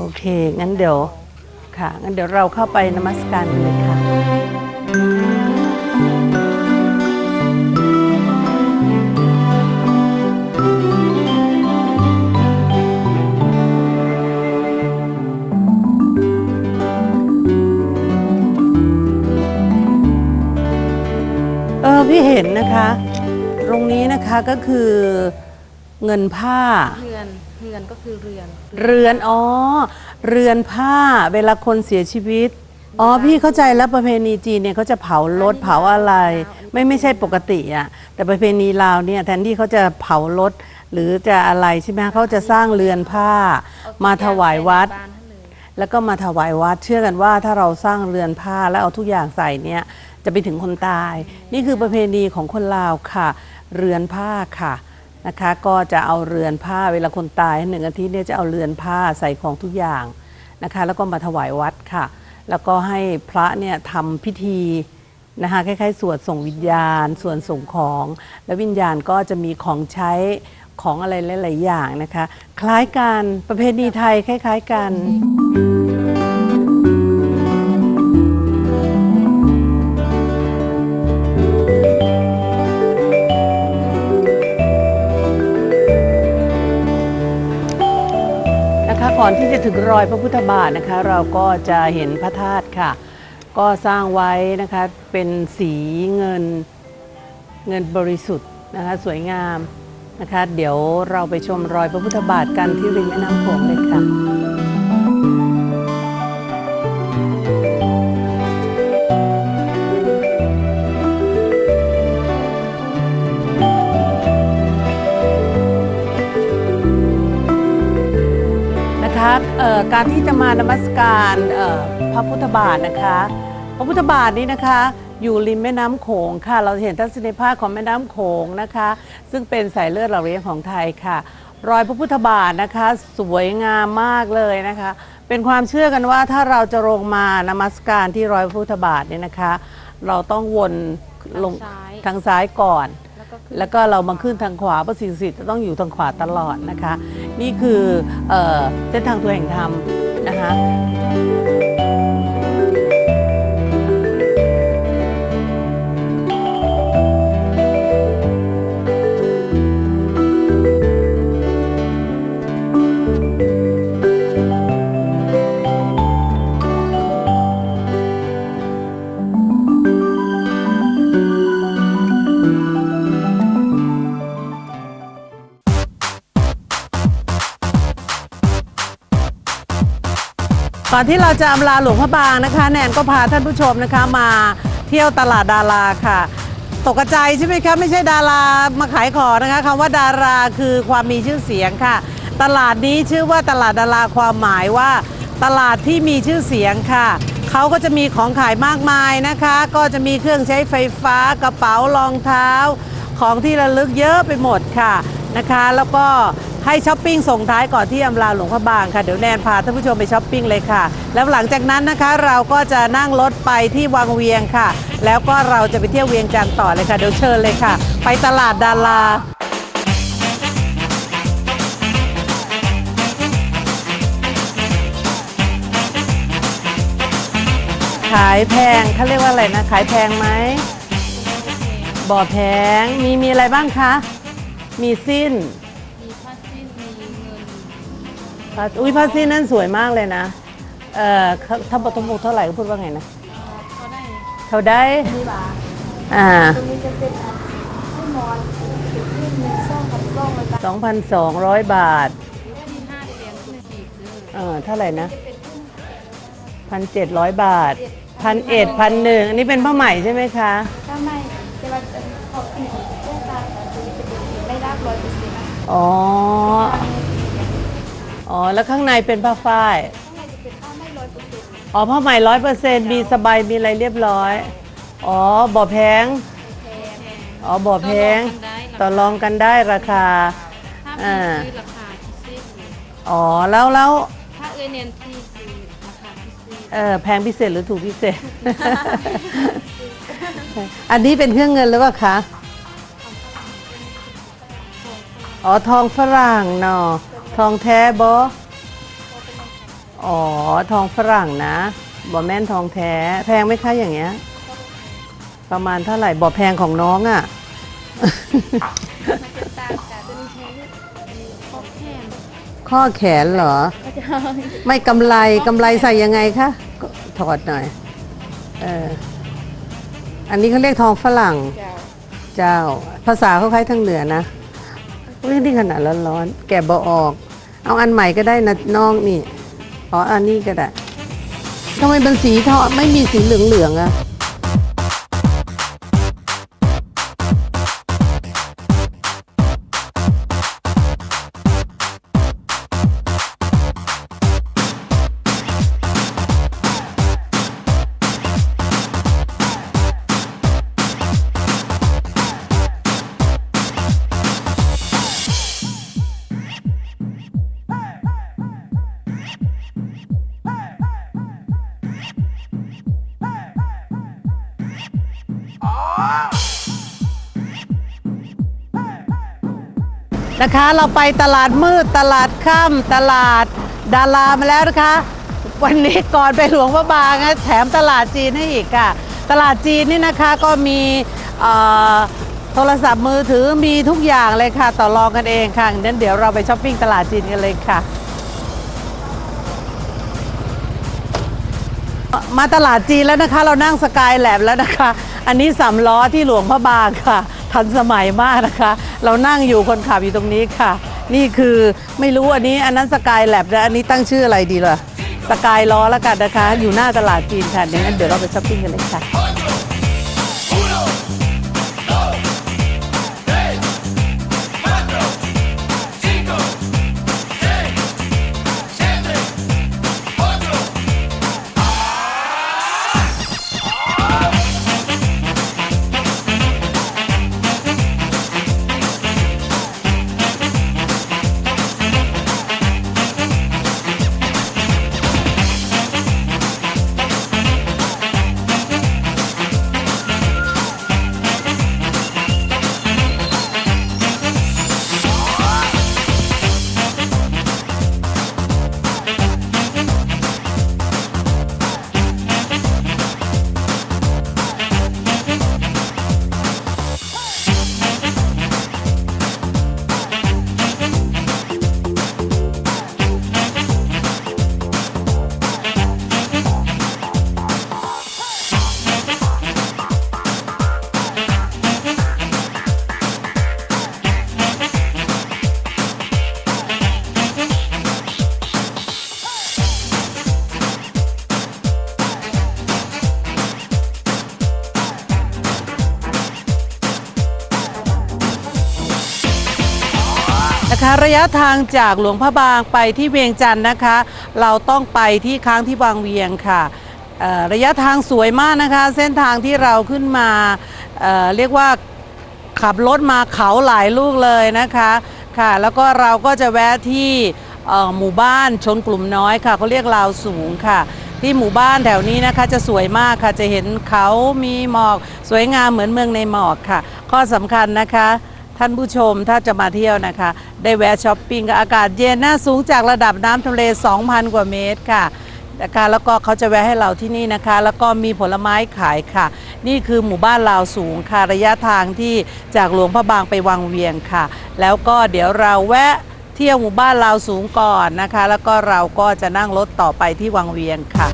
โอเค งั้นเดี๋ยวค่ะ งั้นเดี๋ยวเราเข้าไปนมัสการกันเลยค่ะ เออพี่เห็นนะคะ ตรงนี้นะคะก็คือเงินผ้า เเรือนก็คือเรือน เรือนอ๋อเรือนผ้าเวลาคนเสียชีวิตอ๋อพี่เข้าใจแล้วประเพณีจีนเนี่ยเขาจะเผารถเผาอะไร ไม่ไม่ใช่ปกติอะแต่ประเพณีลาวเนี่ยแทนที่เขาจะเผารถหรือจะอะไรใช่ไหมเขาจะสร้างเรือนผ้า มาถวายวัดบ้านท่านเลยแล้วก็มาถวายวัด เชื่อกันว่าถ้าเราสร้างเรือนผ้าแล้วเอาทุกอย่างใส่เนี่ยจะไปถึงคนตาย นี่คือประเพณีของคนลาวค่ะ เรือนผ้าค่ะ นะคะ ก็จะเอาเรือนผ้าเวลาคนตายหนึ่งอาทิตย์เนี่ยจะเอาเรือนผ้าใส่ของทุกอย่างนะคะ แล้วก็มาถวายวัดค่ะ แล้วก็ให้พระเนี่ยทำพิธีนะคะคล้ายๆ สวดส่งวิญญาณ ส่วนส่งของ แล้ววิญญาณก็จะมีของใช้ของอะไรหลาย ๆ อย่างนะคะ คล้ายกันประเพณีไทยคล้าย ๆ กัน อนที่จะถึงรอยพระพุทธบาทนะคะ เราก็จะเห็นพระธาตุค่ะ ก็สร้างไว้นะคะเป็นสีเงินเงินบริสุทธิ์นะคะสวยงามนะคะ เดี๋ยวเราไปชมรอยพระพุทธบาทกันที่ริมแม่น้ำโขงเลยค่ะ นะคะเอ่อการที่จะมานมัสการเอ่อพระพุทธบาทนะคะ พระพุทธบาทนี้นะคะ อยู่ริมแม่น้ำโขงค่ะ เราเห็นทัศนียภาพของแม่น้ำโขงนะคะ ซึ่งเป็นสายเลือดเหล่าเลี้ยงของไทยค่ะ รอยพระพุทธบาทนะคะ สวยงามมากเลยนะคะ เป็นความเชื่อกันว่าถ้าเราจะลงมานมัสการที่รอยพระพุทธบาทเนี่ยนะคะ เราต้องวนลงทางซ้ายทางซ้ายก่อน แล้วก็เรามาขึ้นทางขวาเพราะสิ่งศักดิ์สิทธิ์จะต้องอยู่ทางขวาตลอดนะคะ นี่คือเส้นทางตัวแห่งธรรมนะคะ อนที่เราจะอำลาหลวงพระบางนะคะ แนนก็พาท่านผู้ชมนะคะมาเที่ยวตลาดดาราค่ะ ตกใจใช่ไหมคะไม่ใช่ดารามาขายของนะคะคำว่าดาราคือความมีชื่อเสียงค่ะ ตลาดนี้ชื่อว่าตลาดดาราความหมายว่า ตลาดที่มีชื่อเสียงค่ะเขาก็จะมีของขายมากมายนะคะ ก็จะมีเครื่องใช้ไฟฟ้ากระเป๋ารองเท้า ของที่ระลึกเยอะไปหมดค่ะนะคะ แล้วก็ ให้ช้อปปิ้งส่งท้ายก่อนที่อำลาหลวงพระบางค่ะ เดี๋ยวแนนพาท่านผู้ชมไปช้อปปิ้งเลยค่ะ แล้วหลังจากนั้นนะคะเราก็จะนั่งรถไปที่วังเวียงค่ะ แล้วก็เราจะไปเที่ยวเวียงจันทร์ต่อเลยค่ะ เดี๋ยวเชิญเลยค่ะ ไปตลาดดาราขายแพงเขาเรียกว่าอะไรนะ ขายแพงไหมบ่อแพงมีมีอะไรบ้างคะ มีสิ้น ผ้าอุ้ยผ้าสิ้นนั่นสวยมากเลยนะ เอ่อเขาถ้าปฐมมุกเท่าไหร่ก็พูดว่าไงนะก็ได้เขาได้นี่บาทอ่าตรงนี้จะเป็นผู้นอนเป็นที่มีซ่องกับซ่องเลยค่ะ2,200 บาทที่ห้าเหรียญคุณกีบเลยเออเท่าไหร่นะ1,700 บาทพันเอ็ดพันหนึ่งอันนี้เป็นผ้าไหมใช่ไหมคะ ถ้าไม่จะมาจะขอบคุณเรื่องการแต่ตัวนี้เป็นสีไม่รับร้อยเปอร์เซ็นต์นะอ๋อ อ๋อ แล้วข้างในเป็นผ้าฝ้ายข้างในจะเป็นผ้าไม่ร้อยเปอร์เซ็นต์อ๋อผ้าไหมร้อยเปอร์เซ็นต์มีสบายมีอะไรเรียบร้อย อ๋อบ่อแพงแพงอ๋อบ่อแพงต่อรองกันได้ราคา ถ้าอ่าพี่ซื้อราคาพิเศษเลยอ๋อแล้วแล้วถ้าเอเนียนที่คือราคาพิเศษเออแพงพิเศษหรือถูกพิเศษ อันนี้เป็นเครื่องเงินหรือเปล่าคะ อ๋อทองฝรั่งเนาะ ทองแท้บออ๋อ ทองฝรั่งนะบ่แม่นทองแท้ แพงไหมคะอย่างเงี้ย ประมาณเท่าไหร่บ่แพงของน้องอะ่ะมันจะต่างจากตัวนี้ใช้ครบแห้งข้อแขนเหรอก็จะเอาไม่กำไรกำไรใส่ยังไงคะก็ถอดหน่อยเอออันนี้เขาเรียกทองฝรั่ง เจ้าเจ้าภาษาเขาคล้ายทางเหนือนะเรื่องที่ขนาดร้อนๆ แกะบอออก เอาอันใหม่ก็ได้นะน้องนี่อ๋ออันนี้ก็ได้ทำไมเป็นสีทองไม่มีสีเหลืองๆอะ นะคะ เราไปตลาดมืดตลาดค่ำตลาดดารามาแล้วนะคะ วันนี้ก่อนไปหลวงพระบางนะแถมตลาดจีนให้อีกค่ะ ตลาดจีนนี่นะคะก็มีโทรศัพท์มือถือมีทุกอย่างเลยค่ะ ต่อรองกันเองค่ะงั้นเดี๋ยวเราไปช้อปปิ้งตลาดจีนกันเลยค่ะ มาตลาดจีนแล้วนะคะ เรานั่งสกายแลบแล้วนะคะ อันนี้สามล้อที่หลวงพระบางค่ะ ทันสมัยมากนะคะ เรานั่งอยู่คนขับอยู่ตรงนี้ค่ะ นี่คือไม่รู้อันนี้อันนั้นสกายแลบนะอันนี้ตั้งชื่ออะไรดีล่ะสกายล้อแล้วกันนะคะ อยู่หน้าตลาดจีนค่ะเดี๋ยวงั้นเดี๋ยวเราไปช้อปปิ้งกันเลยค่ะ นะคะระยะทางจากหลวงพระบางไปที่เวียงจันทร์นะคะ เราต้องไปที่ค้างที่บางเวียงค่ะระยะทางสวยมากนะคะ เส้นทางที่เราขึ้นมาเเรียกว่าขับรถมาเขาหลายลูกเลยนะคะค่ะ แล้วก็เราก็จะแวะที่หมู่บ้านชนกลุ่มน้อยค่ะเขาเรียกลาวสูงค่ะ ที่หมู่บ้านแถวนี้นะคะจะสวยมากค่ะจะเห็นเขามีหมอก สวยงามเหมือนเมืองในหมอกค่ะ ข้อสำคัญนะคะ ท่านผู้ชมถ้าจะมาเที่ยวนะคะ ได้แวะช้อปปิ้งกับอากาศเย็นน่าสูงจากระดับน้ำทะเล 2,000 กว่าเมตรค่ะนะคะแล้วก็เขาจะแวะให้เราที่นี่นะคะ แล้วก็มีผลไม้ขายค่ะ นี่คือหมู่บ้านลาวสูงค่ะระยะทางที่จากหลวงพระบางไปวังเวียงค่ะ แล้วก็เดี๋ยวเราแวะเที่ยวหมู่บ้านลาวสูงก่อนนะคะ แล้วก็เราก็จะนั่งรถต่อไปที่วังเวียงค่ะ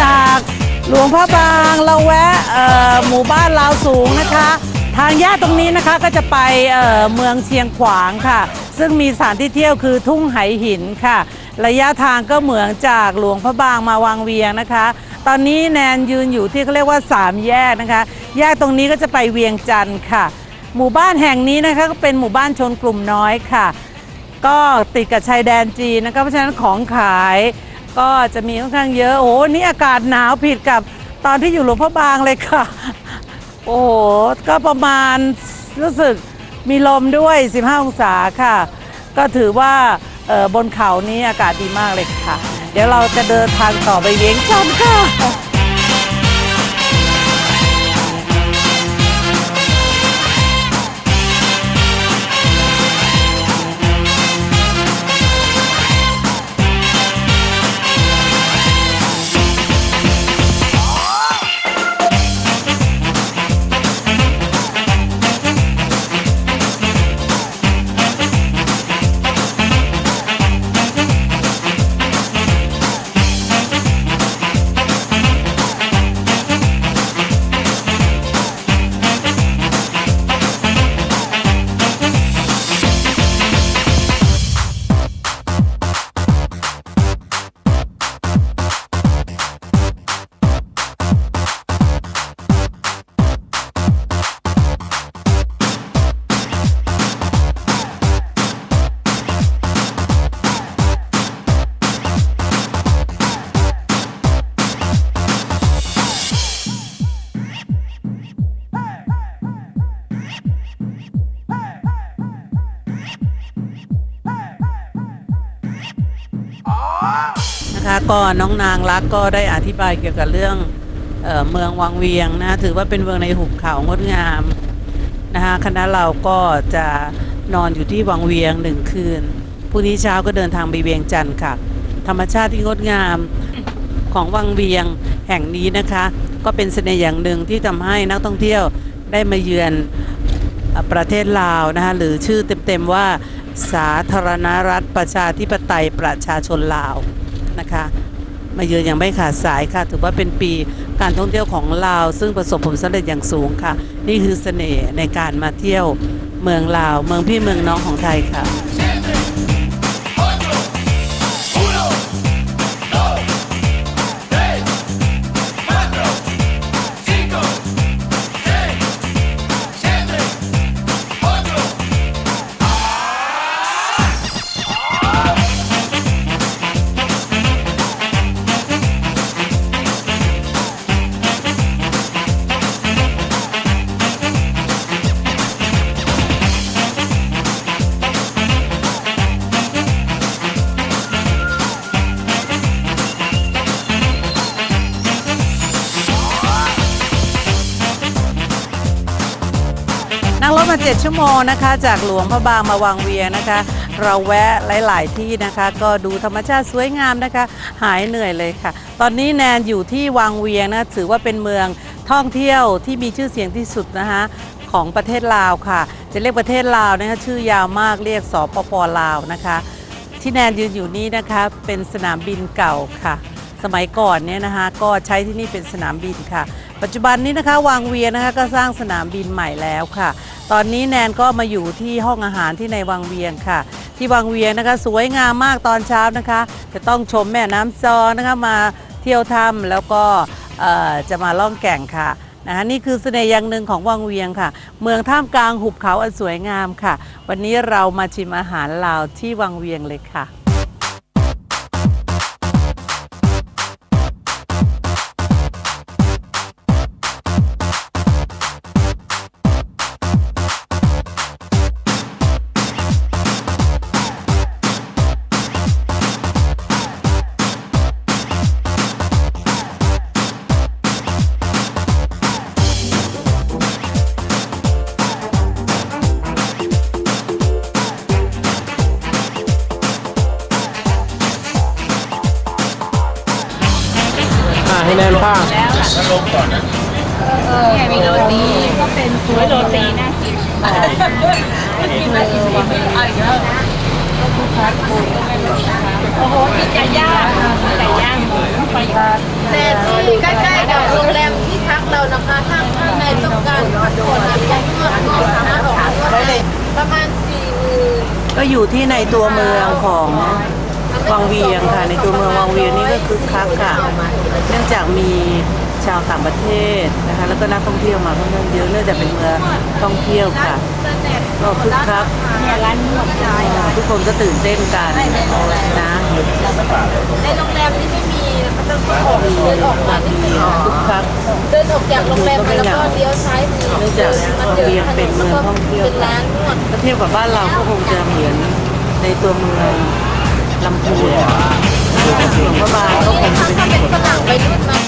จากหลวงพระบางเราแวะหมู่บ้านลาวสูงนะคะ ทางแยกตรงนี้นะคะก็จะไปเเมืองเชียงขวางค่ะ ซึ่งมีสถานที่เที่ยวคือทุ่งไหหินค่ะ ระยะทางก็เหมือนจากหลวงพระบางมาวังเวียงนะคะ ตอนนี้แนนยืนอยู่ที่เขาเรียกว่า 3 แยกนะคะ แยกตรงนี้ก็จะไปเวียงจันทร์ค่ะ หมู่บ้านแห่งนี้นะคะก็เป็นหมู่บ้านชนกลุ่มน้อยค่ะ ก็ติดกับชายแดนจีนนะคะเพราะฉะนั้นของขาย ก็จะมีค่อนข้างเยอะ โอ้นี่อากาศหนาวผิดกับตอนที่อยู่หลวงพ่อบางเลยค่ะ โอ้โห ก็ประมาณรู้สึกมีลมด้วย 15 องศาค่ะ ก็ถือว่าบนเขานี้อากาศดีมากเลยค่ะ เดี๋ยวเราจะเดินทางต่อไปเวียงจันทร์ค่ะ นะคะก็น้องนางรักก็ได้อธิบายเกี่ยวกับเรื่องเออเมืองวังเวียงนะถือว่าเป็นเมืองในหุบเขางดงามนะคะคณะเราก็จะนอนอยู่ที่วังเวียงหนึ่งคืนพรุ่งนี้เช้าก็เดินทางไปเวียงจันทร์ค่ะ ธรรมชาติที่งดงามของวังเวียงแห่งนี้นะคะ ก็เป็นเสน่ห์อย่างหนึ่งที่ทำให้นักท่องเที่ยวได้มาเยือนประเทศลาวนะคะหรือชื่อเต็มๆว่าสาธารณรัฐประชาธิปไตยประชาชนลาว นะคะ มาเยือนอย่างไม่ขาดสายค่ะ ถือว่าเป็นปีการท่องเที่ยวของลาว ซึ่งประสบผลสำเร็จอย่างสูงค่ะ นี่คือเสน่ห์ในการมาเที่ยวเมืองลาว เมืองพี่เมืองน้องของไทยค่ะ มา 7 ชั่วโมงนะคะ จากหลวงพระบางมาวังเวียงนะคะ เราแวะหลาย ๆ ที่นะคะ ก็ดูธรรมชาติสวยงามนะคะ หายเหนื่อยเลยค่ะ ตอนนี้แนนอยู่ที่วังเวียงนะถือว่าเป็นเมืองท่องเที่ยวที่มีชื่อเสียงที่สุดนะคะของประเทศลาวค่ะ จะเรียกประเทศลาวนะคะชื่อยาวมากเรียกสปปลาวนะคะ ที่แนนยืนอยู่นี่นะคะเป็นสนามบินเก่าค่ะ สมัยก่อนเนี่ยนะคะก็ใช้ที่นี่เป็นสนามบินค่ะ ปัจจุบันนี้นะคะวังเวียงนะคะก็สร้างสนามบินใหม่แล้วค่ะ ตอนนี้แนนก็มาอยู่ที่ห้องอาหารที่ในวังเวียงค่ะ ที่วังเวียงนะคะสวยงามมากตอนเช้านะคะ จะต้องชมแม่น้ำซอนะคะมาเที่ยวถ้ำแล้วก็จะมาล่องแก่งค่ะนะคะนี่คือเสน่ห์อย่างหนึ่งของวังเวียงค่ะ เมืองท่ามกลางหุบเขาอันสวยงามค่ะ วันนี้เรามาชิมอาหารลาวที่วังเวียงเลยค่ะ เป็นฟูโรตีน่ากินกินมาสิบเอาอีกแล้วโอ้โหมีไก่ย่างไก่ย่างไปแต่ที่ใกล้ๆกับโรงแรมที่พักเรานะคะถ้าข้างในต้องการนวดนวดอะไรนวดนวดสามารถออกมานวดได้ประมาณสี่หมื่นก็อยู่ที่ในตัวเมืองของวังเวียงค่ะ ในตัวเมืองวังเวียงนี่ก็คึกคักค่ะ เนื่องจากมี ชาวต่างประเทศนะคะแล้วก็นักท่องเที่ยวมาค่อนข้างเยอะเนื่องจากเป็นเมืองท่องเที่ยวค่ะก็คึกคักเนี่ยร้านนวดได้ทุกคนก็ตื่นเต้นกันนะในโรงแรมนี้ไม่มีมันต้องออกเดินออกมานิดนึงคึกคักเดินออกจากโรงแรมไปแล้วก็เลี้ยวซ้ายมือเนื่องจากวังเวียงเป็นเมืองท่องเที่ยวเป็นร้านนวดถ้าเทียบกับบ้านเราก็คงจะเหมือนในตัวเมืองลำพูนหลวงพระบางก็คงจะเป็นถ้าเป็นฝรั่งไปรุ่นมา